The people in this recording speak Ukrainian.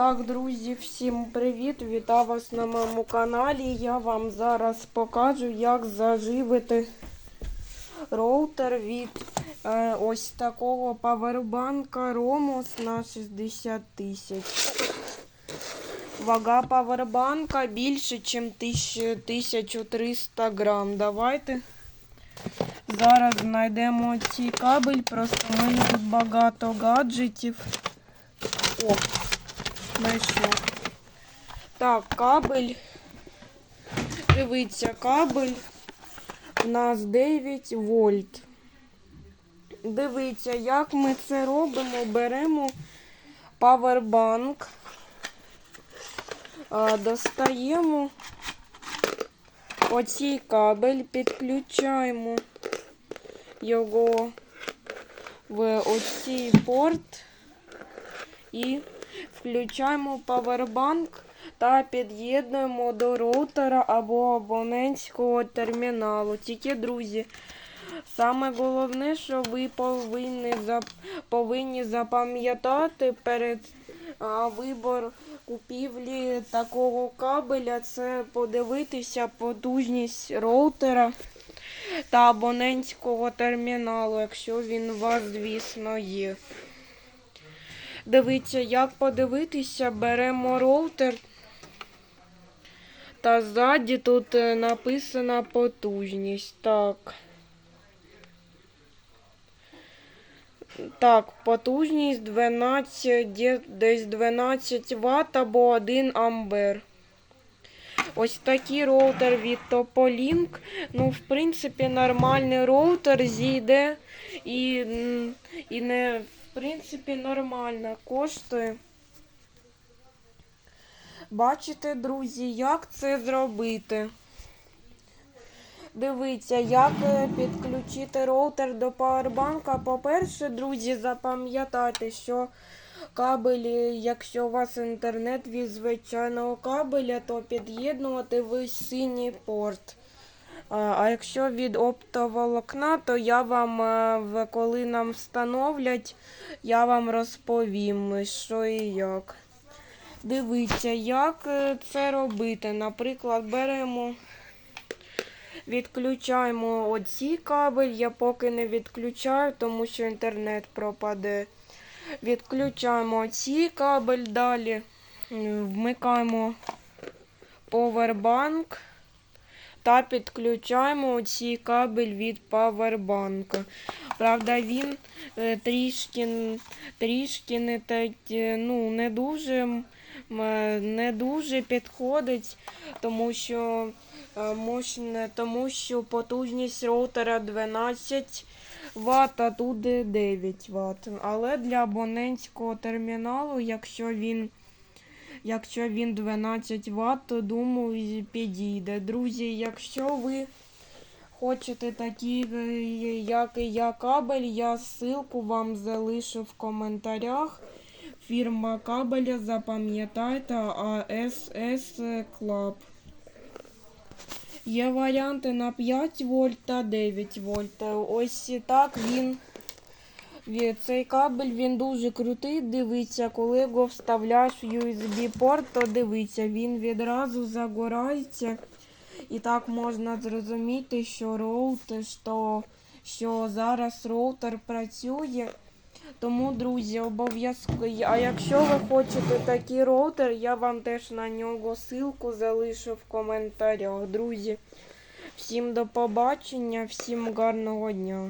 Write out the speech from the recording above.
Так, друзі, всім привіт! Вітаю вас на моєму каналі. Я вам зараз покажу, як заживити роутер від е, ось такого павербанка Romos на 60 тисяч. Вага павербанка більше, ніж 1300 грам. Давайте зараз знайдемо цей кабель, просто в мене тут багато гаджетів. О, знайшов. Так, кабель. Дивіться, кабель у нас 9 вольт. Дивіться, як ми це робимо. Беремо павербанк, достаємо оцей кабель, підключаємо його в оцей порт і включаємо павербанк та під'єднуємо до роутера або абонентського терміналу. Тільки, друзі, саме головне, що ви повинні, повинні запам'ятати перед а, вибор купівлі такого кабеля, це подивитися потужність роутера та абонентського терміналу, якщо він у вас, звісно, є. Дивіться, як подивитися, беремо роутер. Та ззаді тут е, написана потужність. Так. Так, потужність 12, десь 12 Вт або 1 ампер. Ось такий роутер від Topoliink. Ну, в принципі, нормальний роутер зійде і, і не, принципі, нормально коштує. Бачите, друзі, як це зробити? Дивіться, як е, підключити роутер до павербанка. По-перше, друзі, запам'ятайте, що кабель, е, якщо у вас інтернет від звичайного кабеля, то під'єднувати ви синій порт. А, якщо від оптоволокна, то я вам, е, коли нам встановлять, я вам розповім, що і як. Дивіться, як е, це робити. Наприклад, беремо, відключаємо оці кабель. Я поки не відключаю, тому що інтернет пропаде. Відключаємо цей кабель далі. Вмикаємо повербанк та підключаємо цей кабель від павербанка. Правда, він е, трішки, трішки не, так, е, ну, не дуже е, не дуже підходить, тому що, тому що потужність роутера 12 Вт, а тут 9 Вт. Але для абонентського терміналу, якщо він Якщо він 12 Вт, то думаю підійде. Друзі, якщо ви хочете такі, е, як і я кабель, я ссылку вам залишу в коментарях. Фірма кабеля, запам'ятайте ASS Club. Є варіанти на 5 вольт та 9 вольт. Ось так він. Цей кабель він дуже крутий. Дивіться, коли його вставляєш в USB-порт, то дивіться, він відразу загорається. І так можна зрозуміти, що роутер, що, що зараз роутер працює. Тому, друзі, обов'язково. А якщо ви хочете такий роутер, я вам теж на нього ссылку залишу в коментарях. Друзі, всім до побачення, всім гарного дня.